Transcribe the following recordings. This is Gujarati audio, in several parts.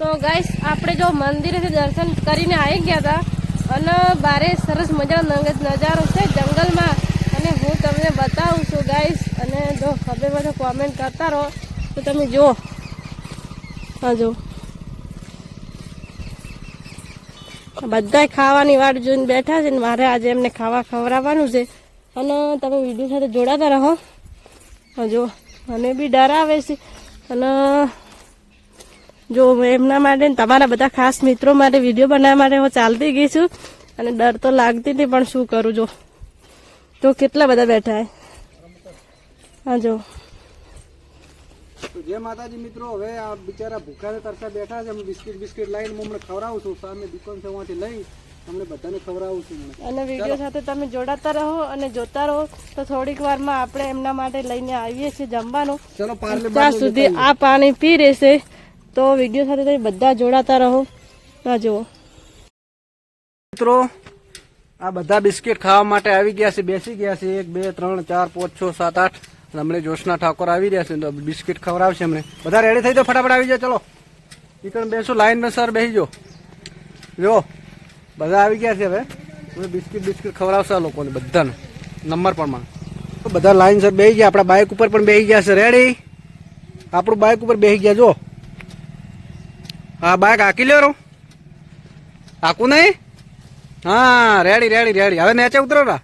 તો ગાઈસ આપણે જો મંદિરેથી દર્શન કરીને આવી ગયા હતા અને બારે સરસ મજાનો નજારો છે જંગલમાં. અને હું તમને બતાવું છું ગાઈસ અને જો ખબર બધો કોમેન્ટ કરતા રહો. તો તમે જુઓ. હા જો બધા ખાવાની વાટ જોઈને બેઠા છે ને મારે આજે એમને ખાવા ખવડાવવાનું છે. અને તમે વીડિયો સાથે જોડાતા રહો. જો મને બી ડરાવે છે. અને જો એમના માટે તમારા બધા ખાસ મિત્રો માટે વીડિયો બનાવવા માટે હું ચાલતી ગઈ છું. અને ડર તો લાગતી હતી પણ શું કરું જો. તો કેટલા બધા બેઠા હે? જો. જે માતાજી મિત્રો હવે આ બિચારા ભૂખા તરસા બેઠા છે હું બિસ્કિટ બિસ્કિટ લાવીને હું હમણાં ખવડાવું છું. સામે દુકાન છે ત્યાંથી લઈ તમને બધાને ખવડાવું છું અને વીડિયો સાથે તમે જોડાતા રહો અને જોતા રહો તો થોડીક વારમાં આપણે એમના માટે લઈને આવીએ છીએ જમવાનું. ચલો પાર્લે ત્યાં સુધી આ પાણી પી રહેશે તો વીડિયો સાથે તમે બધા જોડાતા રહો. ના જુઓ. મિત્રો, આ બધા બિસ્કિટ ખાવા માટે આવી ગયા છે, બેસી ગયા છે. એક, બે, ત્રણ, ચાર, પાંચ, છ, સાત, આઠ. અમને જોશના ઠાકોર આવી રહ્યા છે, તો બિસ્કિટ ખવડાવશે અમને. બધા રેડી થઈ જાઓ, ફટાફટ આવી જાઓ, ચલો. ઈકણ બેસો, લાઈનમાં સર બેસી જાઓ. જો બધા આવી ગયા છે હવે. બિસ્કિટ બિસ્કિટ ખવડાવશે આ લોકોને બધાને. નંબર પણ માં તો બધા લાઈન સર બેસી ગયા, આપણા બાઇક ઉપર પણ બેસી ગયા છે. રેડી આપણું બાઇક ઉપર બેસી ગયા જો હા બાઇક હાકી લ્યો હાકું નહીં? હા રેડી રેડી રેડી હવે નેચે ઉતરો રા.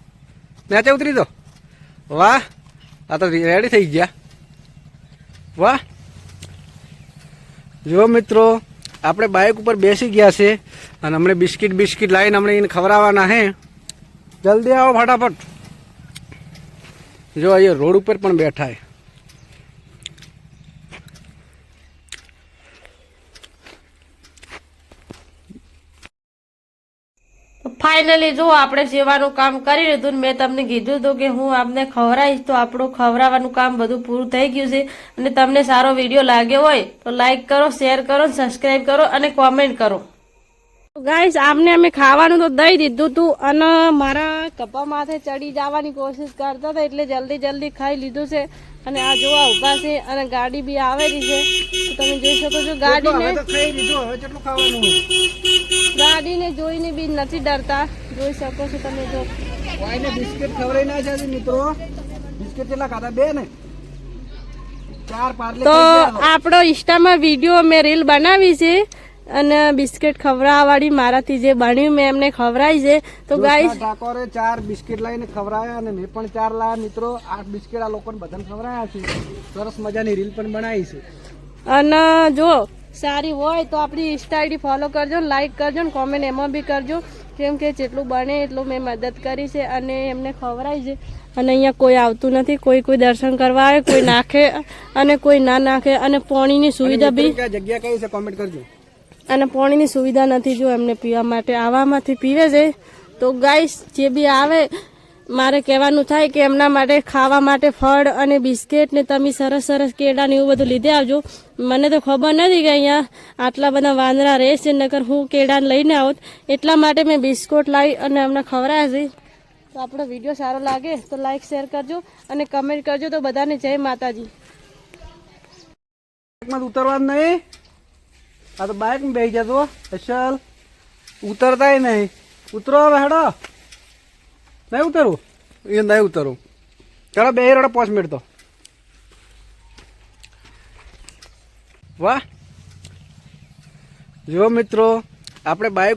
નેચે ઉતરી દો. વાહ, આ તો રેડી થઈ ગયા. વાહ. જો મિત્રો, આપણે બાઇક ઉપર બેસી ગયા છે અને અમને બિસ્કિટ બિસ્કિટ લાવીને અમને એને ખવડાવવાના હે. જલ્દી આવો ફટાફટ. જો અહીંયા રોડ ઉપર પણ બેઠા હે ફાઇનલી જો આપણે સેવાનું કામ કરી લીધું ને મેં તમને કીધું હતું કે હું આપને ખવડાવીશ તો આપણું ખવડાવવાનું કામ બધું પૂરું થઈ ગયું છે અને તમને સારો વીડિયો લાગ્યો હોય તો લાઈક કરો શેર કરો સબસ્ક્રાઈબ કરો અને કોમેન્ટ કરો. ગાઈસ આપને અમે ખાવાનું તો દઈ દીધું હતું અને મારા કપા માથે ચડી જવાની કોશિશ કરતા હતા એટલે જલ્દી જલ્દી ખાઈ લીધું છે અને આ જોવા ઊભા છે અને ગાડી બી આવેલી છે. તમે જોઈ શકો છો ગાડીને હવે ખાઈ લીધું હવે કેટલું ખાવાનું ગાડીને જોઈને બી નથી ડરતા. જોઈ શકો છો તમે જો. કોઈને બિસ્કિટ ખવડાવી ના છે મિત્રો. બિસ્કિટ કેટલા ખાતા બે ને? તો આપણો ઇન્સ્ટામાં વીડિયો મેં રીલ બનાવી છે અને બિસ્કિટ ખવડાવવાળી મારાથી જે બન્યું મેં એમને ખવડાવી છે. તો ગાઈસ ઠાકોરે ચાર બિસ્કિટ લઈને ખવડાવ્યા અને મેં પણ ચાર લાયા. મિત્રો આઠ બિસ્કિટ આ લોકોને બધાને ખવડાવ્યા છે. સરસ મજાની રીલ પણ બનાવી છે. અને જો સારી હોય તો આપણી ઇન્સ્ટા આઈડી ફોલો કરજો લાઈક કરજો ને કોમેન્ટ એમાં બી કરજો. કેમ કે જેટલું બને એટલું મેં મદદ કરી છે અને એમને ખવડાવી છે. અને અહીંયા કોઈ આવતું નથી કોઈ કોઈ દર્શન કરવા આવે કોઈ નાખે અને કોઈ ના નાખે. અને પાણીની સુવિધા બી જગ્યા કઈ છે? કોમેન્ટ કરજો. અને પાણીની સુવિધા નથી જો એમને પીવા માટે. આવામાંથી પીવે છે. તો ગાઈસ જે બી આવે મારે કહેવાનું થાય કે એમના માટે ખાવા માટે ફળ અને બિસ્કિટ ને તમે સરસ સરસ કેળા ને એવું બધું લીધે આવજો. મને તો ખબર નથી કે અહીંયા આટલા બધા વાંદરા રહે છે, નકર હું કેળા લઈને આવત એટલા માટે મેં બિસ્કુટ લાવી અને એમને ખવડાવ્યા છે. તો આપણો વીડિયો સારો લાગે તો લાઈક શેર કરજો અને કમેન્ટ કરજો. તો બધાને જય માતાજી. ઉતરવાનું નહીં. આ તો બાઇક બેસી જતો અસલ. ઉતરતાય નહીં. ઉતરો હવે હેડો. નહીં ઉતરવું એ નહીં ઉતરવું ચાલો, બે રેડો પાંચ મિનિટ તો. વાહ. જો મિત્રો, આપણે બાઇક